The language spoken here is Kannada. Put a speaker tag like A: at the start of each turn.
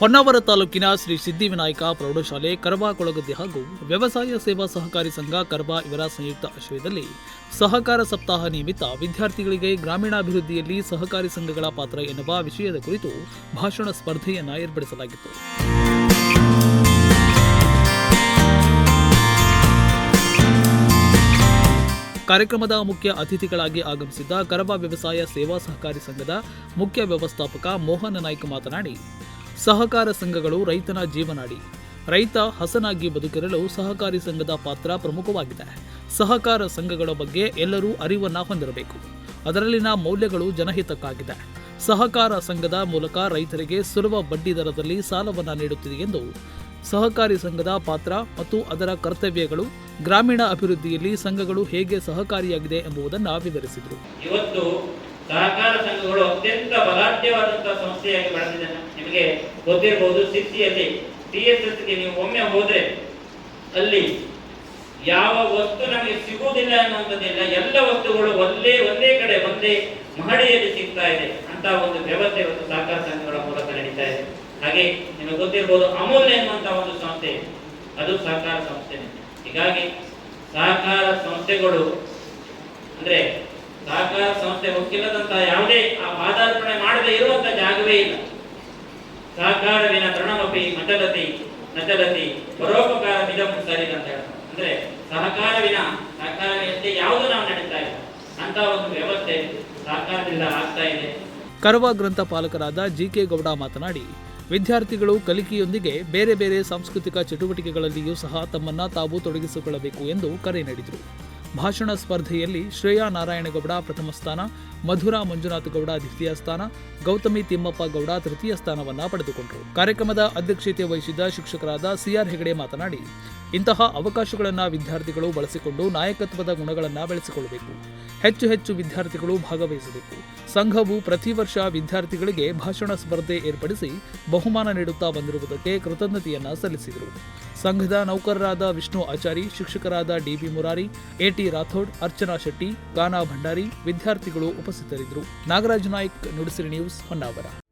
A: ಹೊನ್ನಾವರ ತಾಲೂಕಿನ ಶ್ರೀ ಸಿದ್ದಿವಿನಾಯಕ ಪ್ರೌಢಶಾಲೆ, ಕರಬಾ ಕೊಳಗದ್ದೆ ಹಾಗೂ ವ್ಯವಸಾಯ ಸೇವಾ ಸಹಕಾರಿ ಸಂಘ ಕರಬಾ ಇವರ ಸಂಯುಕ್ತ ಆಶ್ರಯದಲ್ಲಿ ಸಹಕಾರ ಸಪ್ತಾಹ ನಿಮಿತ್ತ ವಿದ್ಯಾರ್ಥಿಗಳಿಗೆ ಗ್ರಾಮೀಣಾಭಿವೃದ್ಧಿಯಲ್ಲಿ ಸಹಕಾರಿ ಸಂಘಗಳ ಪಾತ್ರ ಎನ್ನುವ ವಿಷಯದ ಕುರಿತು ಭಾಷಣ ಸ್ಪರ್ಧೆಯನ್ನು ಏರ್ಪಡಿಸಲಾಗಿತ್ತು. ಕಾರ್ಯಕ್ರಮದ ಮುಖ್ಯ ಅತಿಥಿಗಳಾಗಿ ಆಗಮಿಸಿದ್ದ ಕರಬಾ ವ್ಯವಸಾಯ ಸೇವಾ ಸಹಕಾರಿ ಸಂಘದ ಮುಖ್ಯ ವ್ಯವಸ್ಥಾಪಕ ಮೋಹನ ನಾಯ್ಕ ಮಾತನಾಡಿ ಸಹಕಾರ ಸಂಘಗಳು ರೈತನ ಜೀವನಾಡಿ. ರೈತ ಹಸನಾಗಿ ಬದುಕಿರಲು ಸಹಕಾರಿ ಸಂಘದ ಪಾತ್ರ ಪ್ರಮುಖವಾಗಿದೆ. ಸಹಕಾರ ಸಂಘಗಳ ಬಗ್ಗೆ ಎಲ್ಲರೂ ಅರಿವನ್ನ ಹೊಂದಿರಬೇಕು. ಅದರಲ್ಲಿನ ಮೌಲ್ಯಗಳು ಜನಹಿತಕ್ಕಾಗಿದೆ. ಸಹಕಾರ ಸಂಘದ ಮೂಲಕ ರೈತರಿಗೆ ಸುಲಭ ಬಡ್ಡಿ ದರದಲ್ಲಿ ಸಾಲವನ್ನು ನೀಡುತ್ತಿದೆ ಎಂದು ಸಹಕಾರಿ ಸಂಘದ ಪಾತ್ರ ಮತ್ತು ಅದರ ಕರ್ತವ್ಯಗಳು ಗ್ರಾಮೀಣ ಅಭಿವೃದ್ಧಿಯಲ್ಲಿ ಸಂಘಗಳು ಹೇಗೆ ಸಹಕಾರಿಯಾಗಿದೆ ಎಂಬುದನ್ನು ವಿವರಿಸಿದರು.
B: ಇವತ್ತು ಸಹಕಾರ ಸಂಘಗಳು ಅತ್ಯಂತ ಬಲಾಢ್ಯವಾದಂತಹ ಸಂಸ್ಥೆಯಾಗಿ ಬೆಳೆದಿದೆ. ನಿಮಗೆ ಗೊತ್ತಿರಬಹುದು, ಸಿಸಿಯಲ್ಲಿ ಟಿ ಎಸ್ ಎಸ್ಗೆ ನೀವು ಒಮ್ಮೆ ಹೋದ್ರೆ ಅಲ್ಲಿ ಯಾವ ವಸ್ತು ನಮಗೆ ಸಿಗುವುದಿಲ್ಲ ಅನ್ನುವಂಥದ್ದಿಲ್ಲ. ಎಲ್ಲ ವಸ್ತುಗಳು ಒಂದೇ ಒಂದೇ ಕಡೆ, ಒಂದೇ ಮಹಡಿಯಲ್ಲಿ ಸಿಗ್ತಾ ಇದೆ ಅಂತ ಒಂದು ವ್ಯವಸ್ಥೆ ಒಂದು ಸಹಕಾರ ಸಂಘಗಳ ಮೂಲಕ ನಡೀತಾ ಇದೆ. ಹಾಗೆ ನಿಮಗೆ ಗೊತ್ತಿರಬಹುದು, ಅಮೂಲ್ಯ ಎನ್ನುವಂತಹ ಒಂದು ಸಂಸ್ಥೆ ಅದು ಸಹಕಾರ ಸಂಸ್ಥೆ ಹೀಗಾಗಿ ಸಹಕಾರ ಸಂಸ್ಥೆಗಳು ಅಂದ್ರೆ ಸಹಕಾರ ಸಂಸ್ಥೆ ಹೋಗಿಲ್ಲದಂತಹ ಯಾವುದೇ ಆ ಪಾದಾರ್ಪಣೆ ಮಾಡದೆ ಇರುವಂತ ಜಾಗವೇ ಇಲ್ಲ. ಸಹಕಾರವಿನ ತೃಣಮಪಿ ಮಚಲತಿ ನಚಲತಿ ಪರೋಪಕಾರ ಮಿದಂ ಸರಿ ಅಂತ ಹೇಳ್ತಾರೆ. ಅಂದ್ರೆ ಸಹಕಾರವಿನ ಸಹಕಾರವಿನಂತೆ ಯಾವುದು ನಾವು ನಡೀತಾ ಇಲ್ಲ. ಅಂತ ಒಂದು ವ್ಯವಸ್ಥೆ ಸಹಕಾರದಿಂದ ಆಗ್ತಾ ಇದೆ.
A: ಕರವಾ ಗ್ರಂಥಪಾಲಕರಾದ ಜಿಕೆ ಗೌಡ ಮಾತನಾಡಿ, ವಿದ್ಯಾರ್ಥಿಗಳು ಕಲಿಕೆಯೊಂದಿಗೆ ಬೇರೆ ಬೇರೆ ಸಾಂಸ್ಕೃತಿಕ ಚಟುವಟಿಕೆಗಳಲ್ಲಿಯೂ ಸಹ ತಮ್ಮನ್ನ ತಾವು ತೊಡಗಿಸಿಕೊಳ್ಳಬೇಕು ಎಂದು ಕರೆ ನೀಡಿದರು. ಭಾಷಣ ಸ್ಪರ್ಧೆಯಲ್ಲಿ ಶ್ರೇಯಾ ನಾರಾಯಣಗೌಡ ಪ್ರಥಮ ಸ್ಥಾನ, ಮಧುರಾ ಮಂಜುನಾಥ ಗೌಡ ದ್ವಿತೀಯ ಸ್ಥಾನ, ಗೌತಮಿ ತಿಮ್ಮಪ್ಪ ಗೌಡ ತೃತೀಯ ಸ್ಥಾನವನ್ನು ಪಡೆದುಕೊಂಡರು. ಕಾರ್ಯಕ್ರಮದ ಅಧ್ಯಕ್ಷತೆ ವಹಿಸಿದ್ದ ಶಿಕ್ಷಕರಾದ ಸಿಆರ್ ಹೆಗಡೆ ಮಾತನಾಡಿ, ಇಂತಹ ಅವಕಾಶಗಳನ್ನು ವಿದ್ಯಾರ್ಥಿಗಳು ಬಳಸಿಕೊಂಡು ನಾಯಕತ್ವದ ಗುಣಗಳನ್ನು ಬೆಳೆಸಿಕೊಳ್ಳಬೇಕು ಹೆಚ್ಚು ಹೆಚ್ಚು ವಿದ್ಯಾರ್ಥಿಗಳು ಭಾಗವಹಿಸಬೇಕು. ಸಂಘವು ಪ್ರತಿ ವರ್ಷ ವಿದ್ಯಾರ್ಥಿಗಳಿಗೆ ಭಾಷಣ ಸ್ಪರ್ಧೆ ಏರ್ಪಡಿಸಿ ಬಹುಮಾನ ನೀಡುತ್ತಾ ಬಂದಿರುವುದಕ್ಕೆ ಕೃತಜ್ಞತೆಯನ್ನು ಸಲ್ಲಿಸಿದರು. ಸಂಘದ ನೌಕರರಾದ ವಿಷ್ಣು ಆಚಾರಿ, ಶಿಕ್ಷಕರಾದ ಡಿಬಿ ಮುರಾರಿ, ಎಟಿ ರಾಥೋಡ್, ಅರ್ಚನಾ ಶೆಟ್ಟಿ, ಗಾನಾ ಭಂಡಾರಿ ವಿದ್ಯಾರ್ಥಿಗಳು ಉಪಸ್ಥಿತರಿದ್ದರು. ನಾಗರಾಜ್ ನಾಯ್ಕ, ನುಡಿಸಿರಿ ನ್ಯೂಸ್ ಹೊನ್ನಾವರ.